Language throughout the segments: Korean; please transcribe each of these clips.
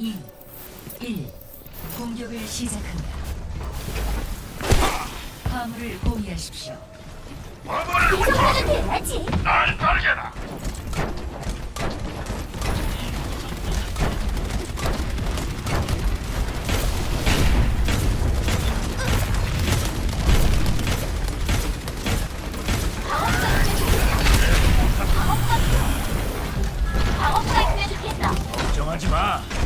2, 1. 공격을 시작합니다. 화물을 공유하십시오. 돼야지. 작업가 있으면 좋겠어. 걱정하지 마.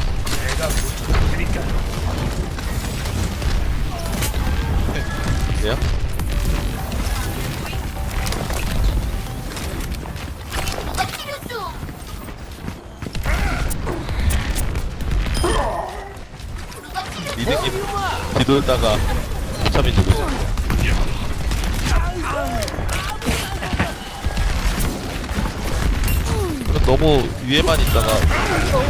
필요죠? 리드님 뒤돌다가 참이 누구죠? 너무 위에만 있다가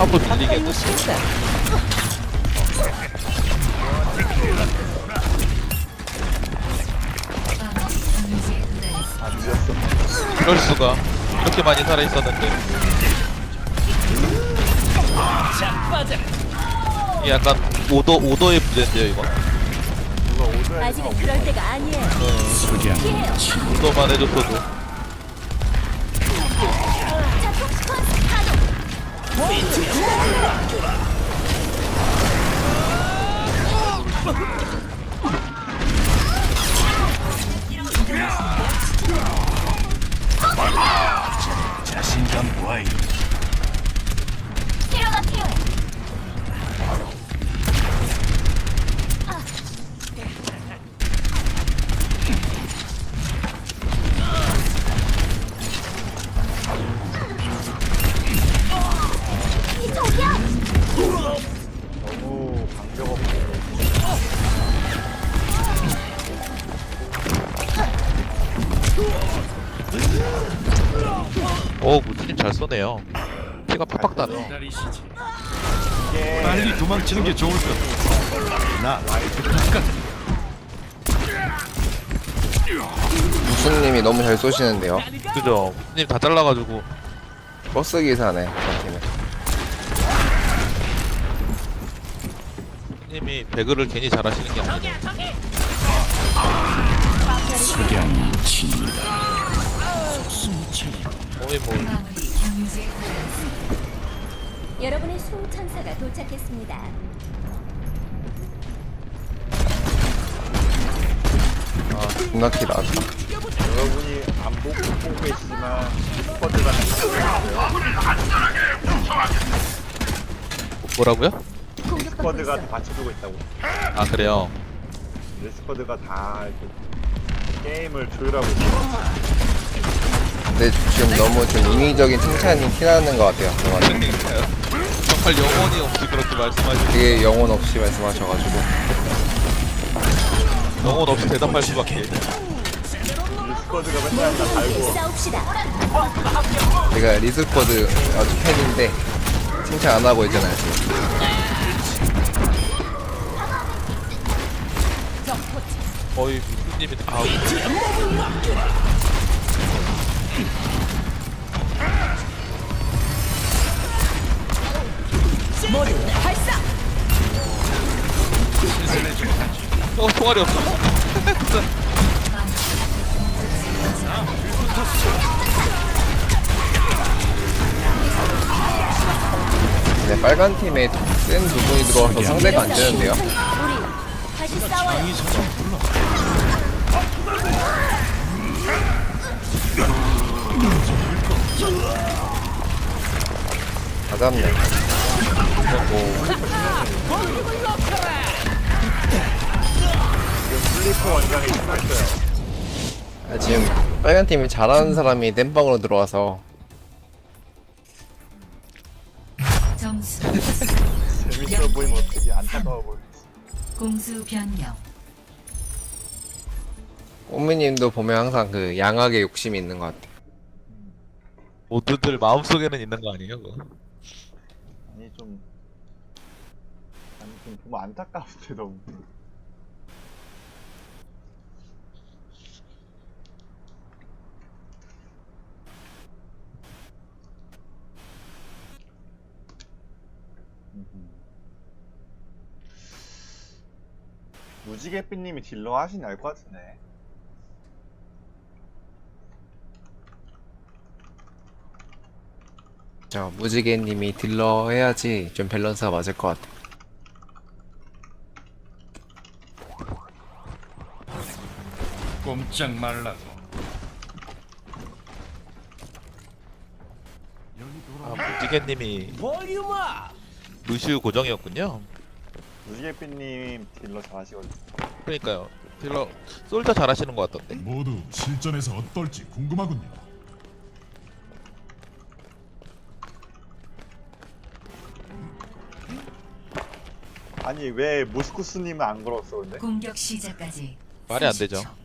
밀리겠네 경 이럴 수가 이렇게 많이 살아 있었는데 이게 약간 오더 오더의 부재인데요 이거 아직은 그럴 때가 아니에요. 피해요. 오더만 해줬어도 자폭 스쿼트 가동. 자신감 와이. 기다리시지. 이게 빨리 도망치는 게 좋을 것. 나 라이트 무sun님이 너무 잘 쏘시는데요. 그죠 무진님 다 잘라가지고 버스 기사네. 저. 무진님이 배그를 괜히 잘하시는 게 친다. 거의 뭐 여러분의 수호천사가 도착했습니다. 아, 존나 키다. 여러분이 안 보고 보고 계시지만 스쿼드가 뭐라고요? 스쿼드가 다 받쳐주고 있다고 아 그래요 내 스쿼드가 다 이렇게 게임을 조율하고 있어 근데 지금 너무 좀 인위적인 칭찬이 티나는 것 같아요. 그러니까요 정말 영혼이 없이 그렇게 말씀하시고 되게 영혼 없이 말씀하셔가지고. 영혼 없이 대답할 수밖에 이 스쿼드가 맨날 다 달고 싸웁시다. 제가 리스쿼드 아주 팬인데 칭찬 안 하고 있잖아요. 지금. 거의 무진님이 다 하고 어 총알이 없어 근데 빨간 팀에 센 부분이 들어와서 상대가 안 되는데요. 우리 다시 싸워요. 다 잡네. 슬리퍼 원장이 있어요 아, 지금 빨간 팀이 잘하는 사람이 땜빵으로 들어와서 점수 재밌어 보이면 어떻게 안타까워 보이지 공수 변경. 꼬미님도 보면 항상 그 양악의 욕심이 있는 것 같아요. 모두들 마음속에는 있는 거 아니에요 그거? 아니 좀 좀 너무 안타까운데 너무. 무지개빛님이 딜러 하시는 알 것 같은데. 저 무지개님이 딜러 해야지 좀 밸런스가 맞을 것 같아. 꼼짝 말라고. 아 무지개님이 루시우 고정이었군요 무지개빛님 딜러 잘하시거든요. 그러니까요 딜러 솔저 잘하시는 것 같던데 모두 실전에서 어떨지 궁금하군요. 아니 왜 모스쿠스님은 안 걸었어 근데? 공격 시작까지 말이 안 되죠 30초.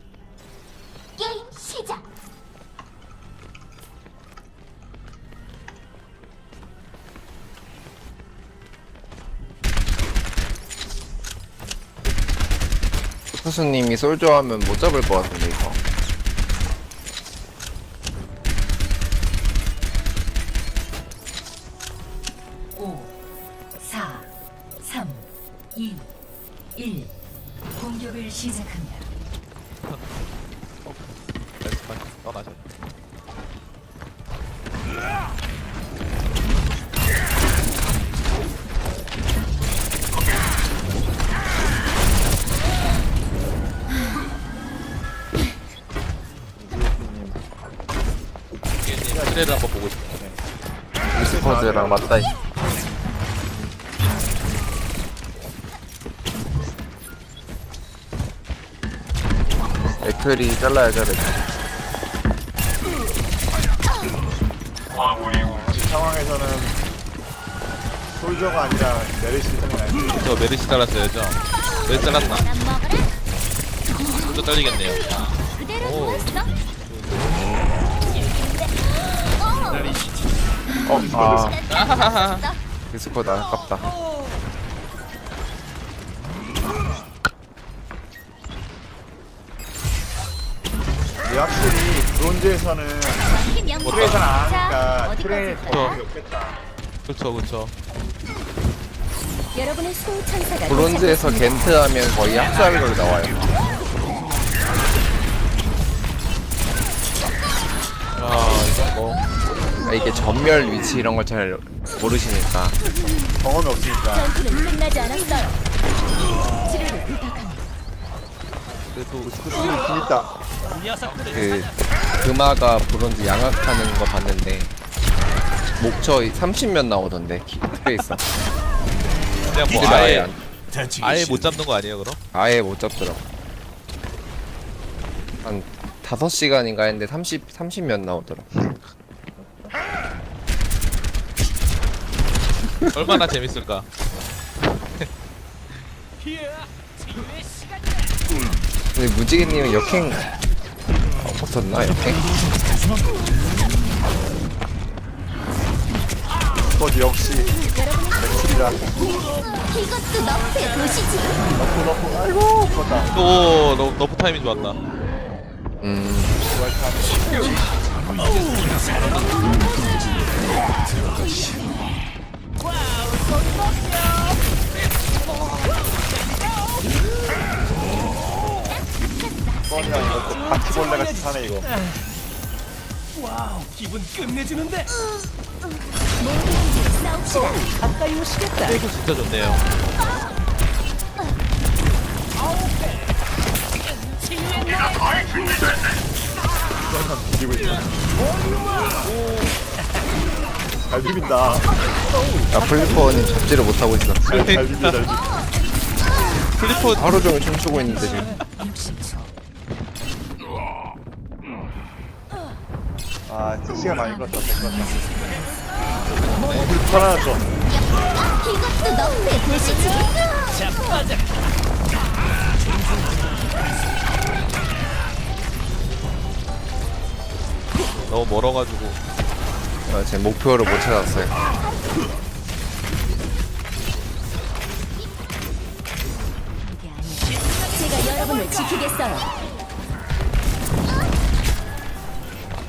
수수님이 솔저 하면 못 잡을 것 같은데 이거. 트레를 한번 보고 싶어요 리스퍼즈랑 맞다. 이. 에클이 잘라야 잘해. 이 상황에서는 솔저가 아니라 메르시 때문에 저 메르시 잘랐어야죠 메르시 잘랐나? 난 먹어라. 솔저 잘리겠네요 그대로 오. 어, 아, 아하하하 리스퍼다 아깝다. 근데 확실히 브론즈에서는. 트레이서는 안 자, 하니까 트레이? 더 없겠다. 그쵸 그쵸 여러분의 수호천사가 브론즈에서. 겐트 하면 거의 합사별로 나와요. 아 이거 뭐 아, 이게 전멸 위치 이런 걸 잘 모르시니까. 경험이 없으니까. 전투는 끝나지 않았어요. 치료를 부탁합니다. 그래도 모스쿠스님 길 있다. 그 금화가 브론즈 양악하는 거 봤는데 목처 30면 나오던데 기- 트레이서 그냥 뭐 아예 안- 아예 못 잡는 거 아니에요 그럼? 아예 못 잡더라고 한 5시간인가 했는데 30, 30면 나오더라고 얼마나 재밌을까 근데 무지개님은 역행 어, 없었나 역행? 그것 역시 맥출이라. 이것도 너프의 도시지. 넣고 넣고 아이고 그거다. 오 너, 너프 타이밍 좋았다 음 그거랑 이것도 바퀴벌레 같이 사네 이거. 싸웁시다. 이거 진짜 좋네요 비비고 있어. 잘 비빈다. 야 플리퍼님 잡지를 못하고 있어 잘, 잘 비빈다. 잘 비빈다. 플리포 하루 종일 춤추고 있는데 지금 60초. 아 진짜 시간 많이 끌었다. 잘 끌었다. 어, 불편하죠. 이것도 너프의 도시지. 너무 멀어가지고 아, 제 목표를 못 찾았어요 제가 여러분을 지키겠어요.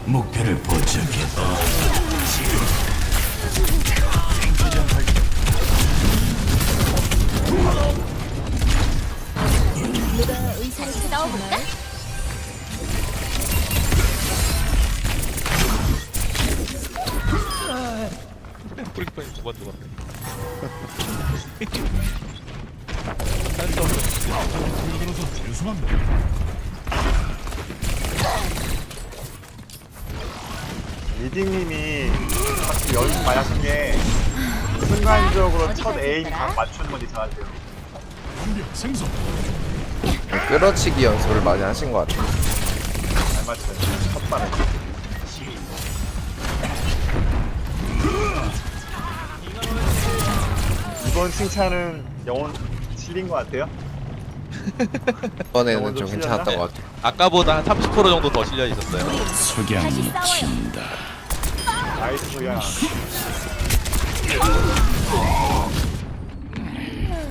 목표를 포착했다. 프리파인 두번 죽었네. 들어서 죄송합니다. 리딩님이 같이 연습 많이 하신 게 순간적으로 첫 에임 각 맞추는 건 이상하세요. 완벽 네, 생성. 끌어치기 연습을 많이 하신 것 같아요. 잘 맞춰요. 첫 발에. 이번 칭찬은 영혼 실린 것 같아요. 이번에는 좀 괜찮았던 것 같아요. 아까보다 한 30% 정도 더 실려 있었어요. 다시 싸워요. 나이스 소리야.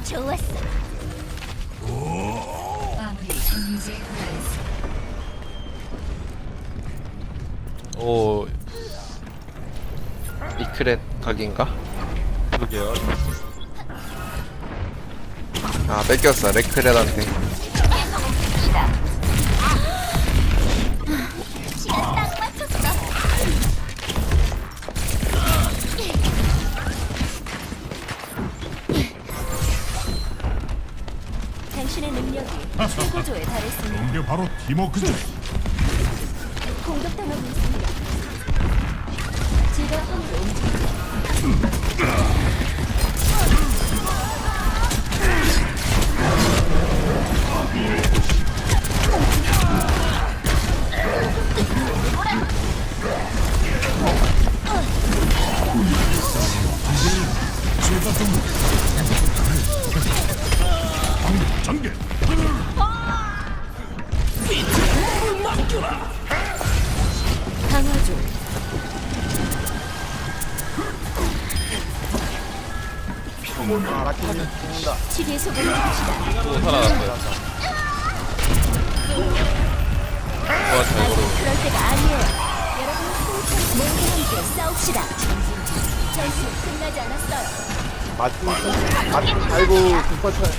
좋았어. 오, 이크렛 각인가? 그러게요. 아 뺏겼어. 당신의 능력이 최고조에 달했습니다. 이게 바로 팀워크죠. 공격당하고 있습니다. 제가 함께 움직입니다. 전개. 그럴 때가 아니에요. 여러분, 모두 함께 싸웁시다. 전투 끝나지 않았어요. 맞춤, 맞춤, 아이고, 뒀지?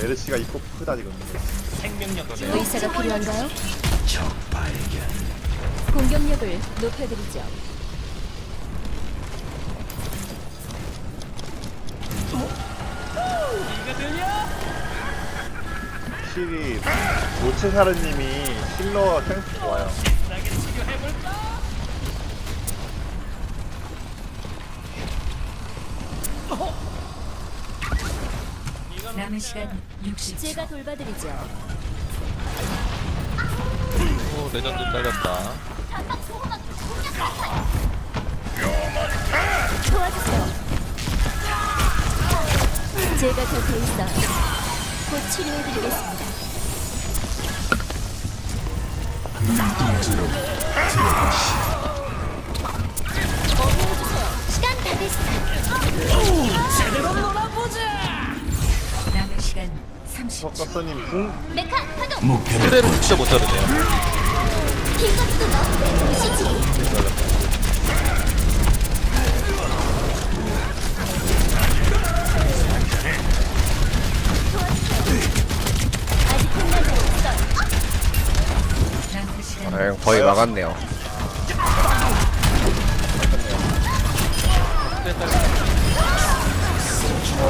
메르시가 입고 크다, 지금. 의사가 필요한가요? 공격력을 높여드리죠. 확실히, 노체사르님이 힐러 센스 좋아요. 남은 시간 60초. 제가 돌봐드리죠. 오, 레전드 딸렸다. 도와주세요. 제가 곁에 있어요. 곧 치료해드리겠습니다. 어머해주세요. 시간 다 됐어. 남은 시간 30초. 석서님 궁? 메카 파동. 그대로 진짜 못 자르네요.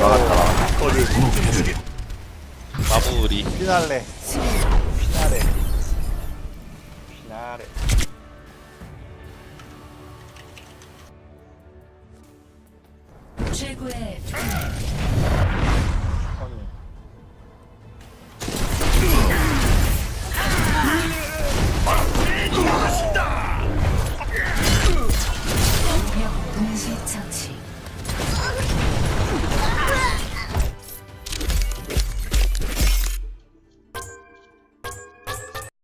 막았다. 거리. 마무리. 피날레. 피날레. 피날레. 최고의.